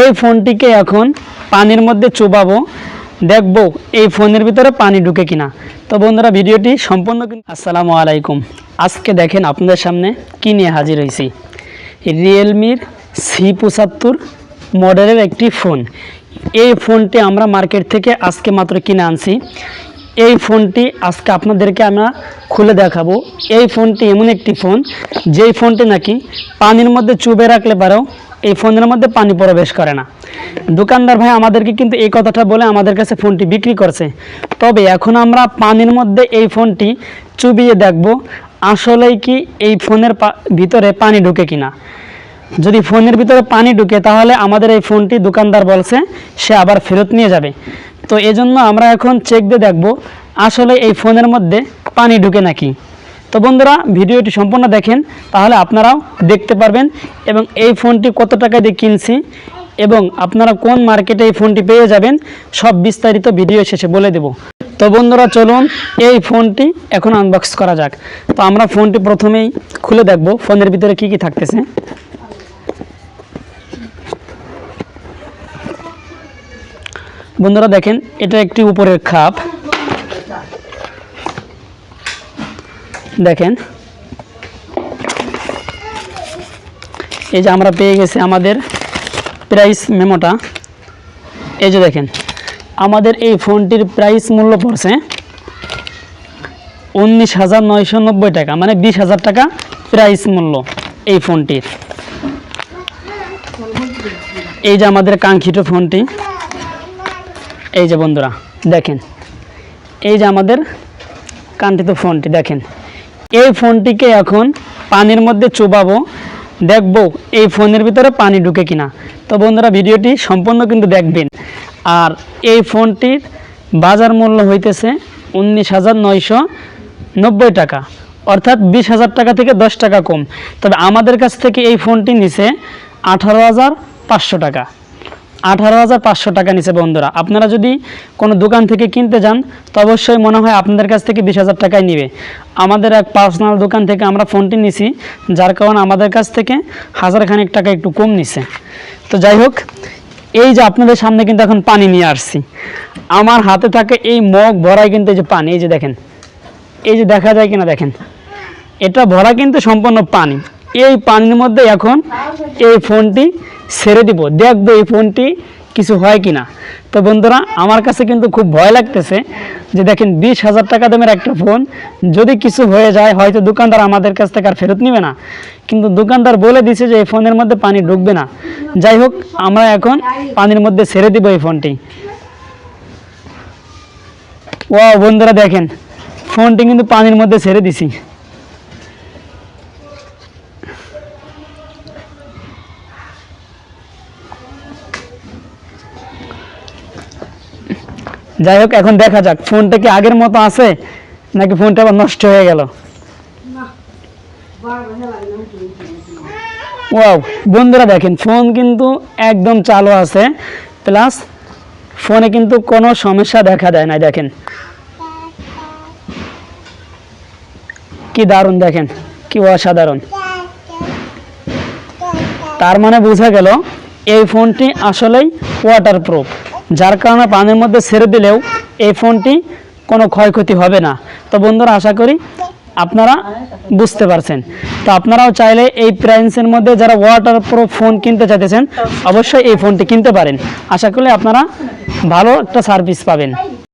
এই ফোনটিকে এখন পানির মধ্যে চুবাবো, দেখব এই ফোনের ভিতরে পানি ঢুকে কিনা। তো বন্ধুরা, ভিডিওটি সম্পূর্ণ আসসালামু আলাইকুম। আজকে দেখেন আপনাদের সামনে কি নিয়ে হাজির হয়েছি। রিয়েলমির সি পঁচাত্তর মডেলের একটি ফোন। এই ফোনটি আমরা মার্কেট থেকে আজকে মাত্র কিনে আনছি। এই ফোনটি আজকে আপনাদেরকে আমরা খুলে দেখাবো। এই ফোনটি এমন একটি ফোন, যেই ফোনটি নাকি পানির মধ্যে চুবে রাখলে পারেও এই ফোনের মধ্যে পানি প্রবেশ করে না। দোকানদার ভাই আমাদেরকে কিন্তু এই কথাটা বলে আমাদের কাছে ফোনটি বিক্রি করছে। তবে এখন আমরা পানির মধ্যে এই ফোনটি চুবিয়ে দেখব, আসলেই কি এই ফোনের ভিতরে পানি ঢুকে কিনা। যদি ফোনের ভিতরে পানি ঢুকে, তাহলে আমাদের এই ফোনটি দোকানদার বলছে, সে আবার ফেরত নিয়ে যাবে। তো এজন্য আমরা এখন চেক দিয়ে দেখব, আসলে এই ফোনের মধ্যে পানি ঢুকে নাকি। তো বন্ধুরা, ভিডিওটি সম্পূর্ণ দেখেন, তাহলে আপনারাও দেখতে পারবেন এবং এই ফোনটি কত টাকা দিয়ে কিনছি এবং আপনারা কোন মার্কেটে এই ফোনটি পেয়ে যাবেন, সব বিস্তারিত ভিডিও শেষে বলে দেব। তো বন্ধুরা, চলুন এই ফোনটি এখন আনবক্স করা যাক। তো আমরা ফোনটি প্রথমেই খুলে দেখব, ফোনের ভিতরে কি কি থাকতেছে। বন্ধুরা, দেখেন, এটা একটি উপরের খাপ। দেখেন। এই যে আমরা পেয়ে গেছি আমাদের প্রাইস মেমোটা এই যে দেখেন, আমাদের এই ফোনটির প্রাইস মূল্য পড়ছে উনিশ হাজার নয়শো নব্বই টাকা মানে বিশ হাজার টাকা প্রাইস মূল্য এই ফোনটির। এই যে আমাদের কাঙ্ক্ষিত ফোনটি। এই যে বন্ধুরা, দেখেন, এই যে আমাদের কাঙ্ক্ষিত ফোনটি, দেখেন। এই ফোনটিকে এখন পানির মধ্যে চুবাবো, দেখব এই ফোনের ভিতরে পানি ঢুকে কিনা। তো বন্ধুরা, ভিডিওটি সম্পূর্ণ কিন্তু দেখবেন। আর এই ফোনটির বাজার মূল্য হইতেছে উনিশ হাজার নয়শো নব্বই টাকা, অর্থাৎ বিশ হাজার টাকা থেকে দশ টাকা কম। তবে আমাদের কাছ থেকে এই ফোনটি নিছে আঠারো হাজার পাঁচশো টাকা। আঠারো হাজার পাঁচশো টাকা নিচে বন্ধুরা। আপনারা যদি কোনো দোকান থেকে কিনতে যান, তো অবশ্যই মনে হয় আপনাদের কাছ থেকে বিশ হাজার টাকায় নিবে। আমাদের এক পার্সোনাল দোকান থেকে আমরা ফোনটি নিছি, যার কারণে আমাদের কাছ থেকে হাজার খানিক টাকা একটু কম নিছে। তো যাই হোক, এই যে আপনাদের সামনে কিন্তু এখন পানি নিয়ে আসছি। আমার হাতে থাকে এই মগ ভরাই কিন্তু এই যে পানি, এই যে দেখেন। এই যে দেখা যায় কিনা দেখেন। এটা ভরা কিন্তু সম্পূর্ণ পানি। এই পানির মধ্যে এখন এই ফোনটি ছেড়ে দিব। দেখব এই ফোনটি কিছু হয় কি না তো বন্ধুরা, আমার কাছে কিন্তু খুব ভয় লাগতেছে যে দেখেন, বিশ হাজার টাকা দামের একটা ফোন যদি কিছু হয়ে যায়, হয়তো দোকানদার আমাদের কাছ থেকে আর ফেরত নেবে না। কিন্তু দোকানদার বলে দিছে যে এই ফোনের মধ্যে পানি ঢুকবে না। যাই হোক, আমরা এখন পানির মধ্যে ছেড়ে দিব এই ফোনটি। ও বন্ধুরা দেখেন, ফোনটি কিন্তু পানির মধ্যে ছেড়ে দিছি। যাই হোক, এখন দেখা যাক, ফোনটা কি আগের মতো আছে নাকি ফোনটা আবার নষ্ট হয়ে গেল? ওয়াও, বন্ধুরা দেখেন, ফোন কিন্তু একদম চালু আছে, প্লাস ফোনে কিন্তু কোনো সমস্যা দেখা দেয় না, দেখেন। কি দারুণ দেখেন, কি অসাধারণ। তার মানে বোঝা গেল, এই ফোনটি আসলেই ওয়াটারপ্রুফ যার কারণে পানির মধ্যে ছেড়ে দিলেও এই ফোনটি কোনো ক্ষয়ক্ষতি হবে না। তো বন্ধুরা, আশা করি আপনারা বুঝতে পারছেন। তো আপনারাও চাইলে এই প্রাইন্সের মধ্যে যারা ওয়াটার প্রো ফোন কিনতে চাইতেছেন, অবশ্যই এই ফোনটি কিনতে পারেন। আশা করি আপনারা ভালো একটা সার্ভিস পাবেন।